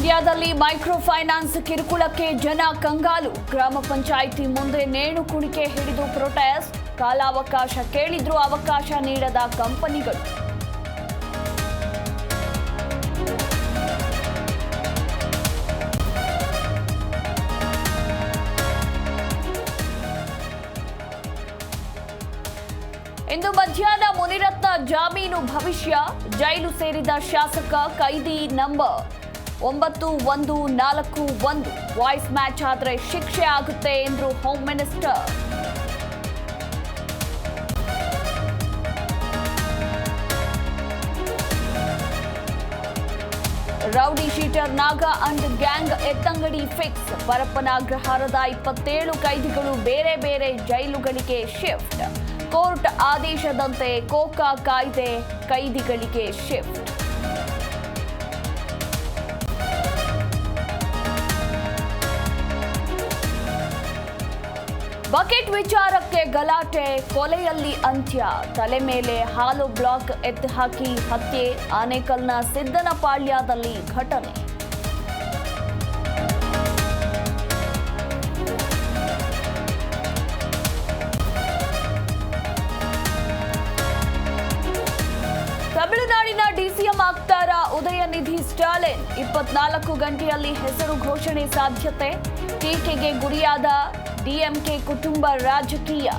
ಮಂಡ್ಯದಲ್ಲಿ micro finance ಕಿರುಕುಳಕ್ಕೆ ಜನ ಕಂಗಾಲು. ಗ್ರಾಮ ಪಂಚಾಯಿತಿ ಮುಂದೆ ನೇಣು ಕುಣಿಕೆ ಹಿಡಿದು ಪ್ರೊಟೆಸ್ಟ್. ಕಾಲಾವಕಾಶ ಕೇಳಿದ್ರೂ ಅವಕಾಶ ನೀಡದ ಕಂಪನಿಗಳು. ಇಂದು ಮಧ್ಯಾಹ್ನ ಮುನಿರತ್ನ ಜಾಮೀನು ಭವಿಷ್ಯ. ಜೈಲು ಸೇರಿದ ಶಾಸಕ ಕೈದಿ ನಂಬರ್. ಒಂಬತ್ತು, ಒಂದು, ನಾಲ್ಕು, ಒಂದು. ವಾಯ್ಸ್ ಮ್ಯಾಚ್ ಆದರೆ ಶಿಕ್ಷೆ ಆಗುತ್ತೆ ಎಂದರು home minister rowdy sheeter Naga and gang ಎತ್ತಂಗಡಿ fix Parappana ಅಗ್ರಹಾರದ ಇಪ್ಪತ್ತೇಳು ಕೈದಿಗಳು ಬೇರೆ ಬೇರೆ ಜೈಲುಗಳಿಗೆ ಶಿಫ್ಟ್ ಕೋರ್ಟ್ ಆದೇಶದಂತೆ ಕೋಕಾ ಕಾಯ್ದೆ ಕೈದಿಗಳಿಗೆ ಶಿಫ್ಟ್ ಬಕೆಟ್ ವಿಚಾರಕ್ಕೆ ಗಲಾಟೆ, ಕೊಲೆಯಲ್ಲಿ ಅಂತ್ಯ. ತಲೆ ಮೇಲೆ ಹಾಲು ಬ್ಲಾಕ್ ಎತ್ತಿ ಹಾಕಿ ಹತ್ಯೆ, ಆನೇಕಲ್ನ ಸಿದ್ದನಪಾಳ್ಯದಲ್ಲಿ ಘಟನೆ. ತಮಿಳುನಾಡಿನ ಡಿಸಿಎಂ ಆಗ್ತಾರ ಉದಯನಿಧಿ ಸ್ಟಾಲಿನ್. ಇಪ್ಪತ್ನಾಲ್ಕು ಗಂಟೆಯಲ್ಲಿ ಹೆಸರು ಘೋಷಣೆ ಸಾಧ್ಯತೆ. ಟೀಕೆಗೆ ಗುರಿಯಾದ ಡಿಎಂಕೆ ಕುಟುಂಬ ರಾಜಕೀಯ